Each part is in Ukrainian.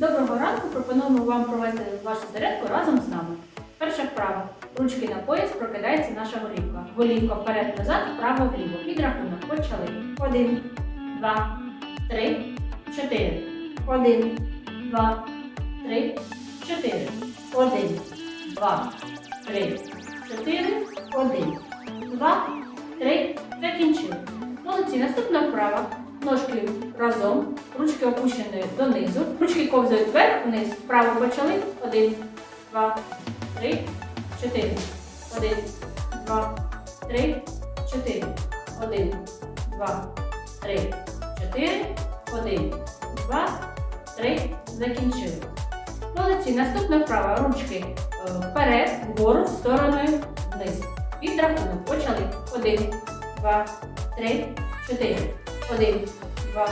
Доброго ранку! Пропонуємо вам провести вашу зарядку разом з нами. Перша вправа. Ручки на пояс прокидається наша голівка. Голівка вперед-назад, вправо-вліво. Підрахунок. Почали. Один, два, три, чотири. Один, два, три, чотири. Один, два, три, чотири. Один, два, три. Закінчили. Молодці. Наступна вправа. Ножки разом, ручки опущені донизу, ручки ковзають вверх, вниз. Вправо почали. Один, два, три, чотири. Один, два, три, чотири. Один, два, три, чотири. Один, два, три. Закінчили. Молодці. Наступна вправа. Ручки е, вперед, вгору, стороною вниз. Підрахунок. Почали. Один, два, три, чотири. Один, два,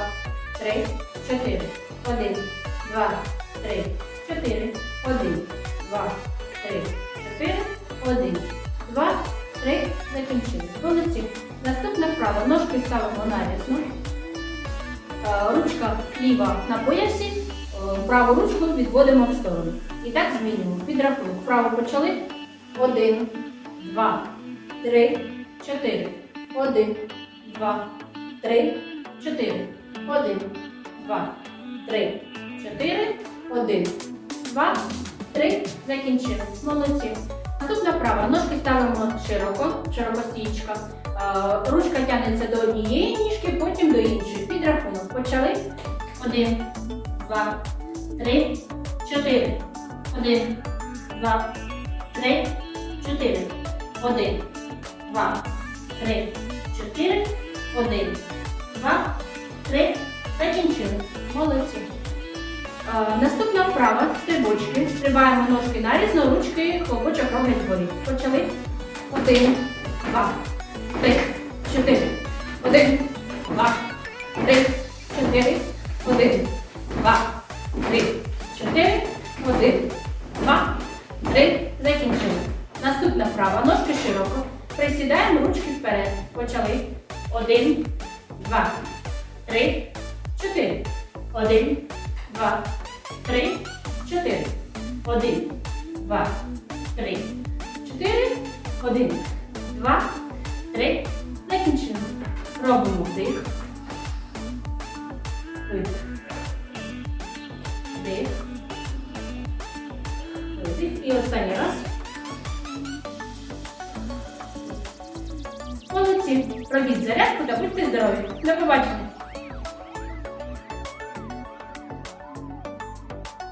три, чотири. Один, два, три, чотири. Один, два, три, чотири. Один, два, три. Закінчили. Молодці. Наступна вправа. Ножки ставимо нарізно. Е, Ручка ліва на поясі, е, праву ручку відводимо в сторону. І так змінюємо. Підрахунок. Вправо почали. Один, два, три, чотири. Один, два, три, чотири. Один, два, три, чотири. Один, два, три. Закінчили. Молодці. Наступна вправа. Ножки ставимо широко, широкостічка. Е, Ручка тягнеться до однієї ніжки, потім до іншої. Підрахунок. Почали. Один, два, три, чотири. Один, два, три, чотири. Один, два, три, чотири. Один, два, три. Закінчили. Молодці. Е, Наступна вправа стрибочки. Стрибаємо ножки нарізно, ручки, хлопочок роблять вгорі. Почали. Один, два, три, чотири. Один, два, три, чотири. Один, два, три, чотири. Один, два, три. Закінчили. Наступна вправа. Ножки широко. Присідаємо ручки вперед. Почали. Один, два, три, чотири. Один, два, три, чотири. Один, два, три, чотири. Один, два, три. Закінчимо. Робимо вдих. Вдих. Видих. І останній раз. Робіть зарядку та будьте здорові. До побачення.